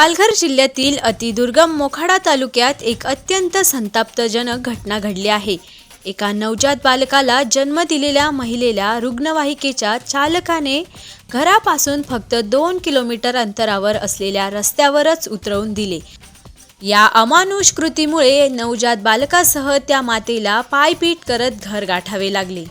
पालघर जिल्ह्यातील अतिदुर्गम मोखाडा तालुक्यात एक अत्यंत संताप्तजनक घटना घडली आहे. एका नवजात बालकाला जन्म दिलेल्या महिलेला रुग्णवाहिकेच्या चालकाने घरापासून फक्त दोन किलोमीटर अंतरावर असलेल्या रस्त्यावरच उतरवून दिले. या अमानुष कृतीमुळे नवजात बालकासह त्या मातेला पायपीट करत घर गाठावे लागले.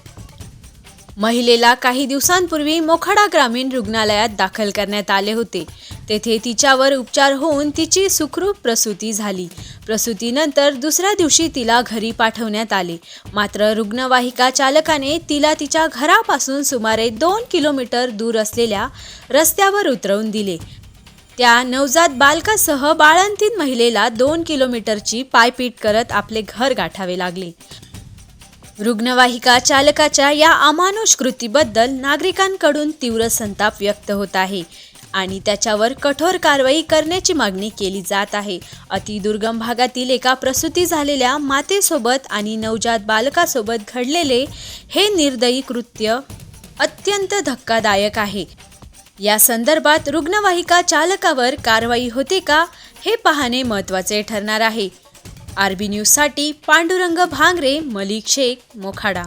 महिलेला काही दिवसांपूर्वी मोखाडा ग्रामीण रुग्णालयात दाखल करण्यात आले होते. तेथे तिच्यावर उपचार होऊन तिची सुखरूप प्रसूती झाली. प्रसूतीनंतर दुसऱ्या दिवशी तिला घरी पाठवण्यात आले. मात्र रुग्णवाहिका चालकाने तिला तिच्या घरापासून सुमारे दोन किलोमीटर दूर असलेल्या रस्त्यावर उतरवून दिले. त्या नवजात बालकासह बाळंतीन महिलेला दोन किलोमीटरची पायपीट करत आपले घर गाठावे लागले. रुग्णवाहिका चालकाच्या या अमानुष कृतीबद्दल नागरिकांकडून तीव्र संताप व्यक्त होत आहे आणि त्याच्यावर कठोर कारवाई करण्याची मागणी केली जात आहे. अतिदुर्गम भागातील एका प्रसूती झालेल्या मातेसोबत आणि नवजात बालकासोबत घडलेले हे निर्दयी कृत्य अत्यंत धक्कादायक आहे. या संदर्भात रुग्णवाहिका चालकावर कारवाई होते का हे पाहणे महत्त्वाचे ठरणार आहे. आरबी न्यूजसाठी पांडुरंग भांगरे मलिक शेख मोखाडा.